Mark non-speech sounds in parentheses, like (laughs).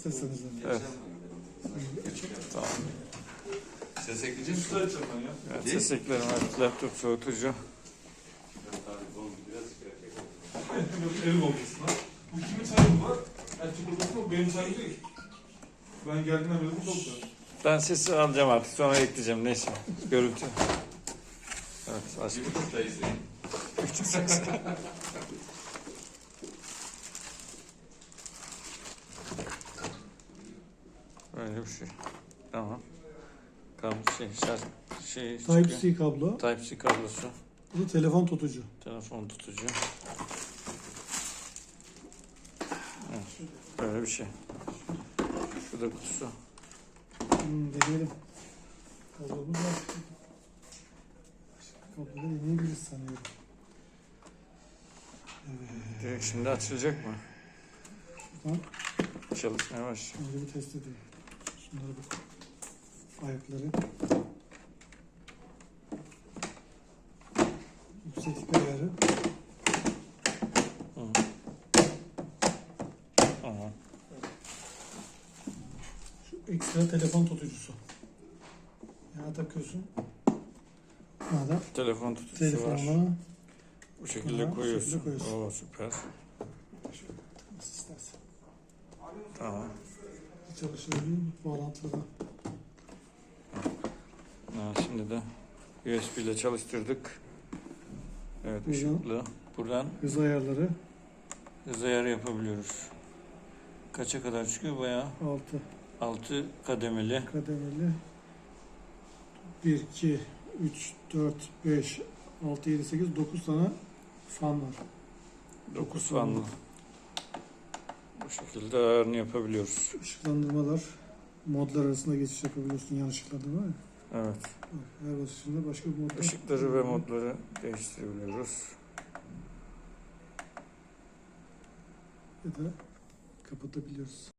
Seslenizden. Evet. Tamam. Ses ekleyecek misin? Evet, ses eklerim var. Laptop soğutucu. Ev olmasına. Bu kimin çayı bu? Erkek odası mı? Benim çayım değil. Ben geldiğimden beri bu oldu. Ben sesi alacağım artık sonra ekleyeceğim neyse. Görüntü. Evet aç. Bir buçuk da izleyin. Küçük ses. (laughs) Böyle bir şey. Tamam. Kablo şey, şarj şey. Type-C kablo. Type-C kablosu. Bu da telefon tutucu. Telefon tutucu. Evet, böyle bir şey. Şu da kutusu. Hmm, deneyelim. Kablomuz var. Kabloda deneyebiliriz sanıyorum. Evet. Direkt şimdi açılacak mı? Şuradan Çalışmaya baş. şöyle bir test edeyim. Şunlara bak. Ayakları. Yükseklik ayarı. Aha. Şu ekstra telefon tutucusu. Yana takıyorsun. Buna da Telefon tutucusu var. telefonla Bu şekilde Aha, bu koyuyorsun. şekilde koyuyorsun. Oo süper. nasıl istersen. Tamam. Çalışabiliyor bağlantılı. Ha, şimdi de USB ile çalıştırdık. Evet Buradan- ışıklı. Buradan Hız ayarları hız ayarı yapabiliyoruz. Kaça kadar çıkıyor? Bayağı 6 6 kademeli. kademeli. 1, 2, 3, 4, 5, 6, 7, 8, 9 tane fan var. 9 fanlı. Şekilde ayarını yapabiliyoruz. Işıklandırmalar, modlar arasında geçiş yapabiliyorsun yan ışıklandırma. ya. Evet. Her basışında başka bir modda. Işıkları ve modları değiştirebiliyoruz. Ya da kapatabiliyoruz.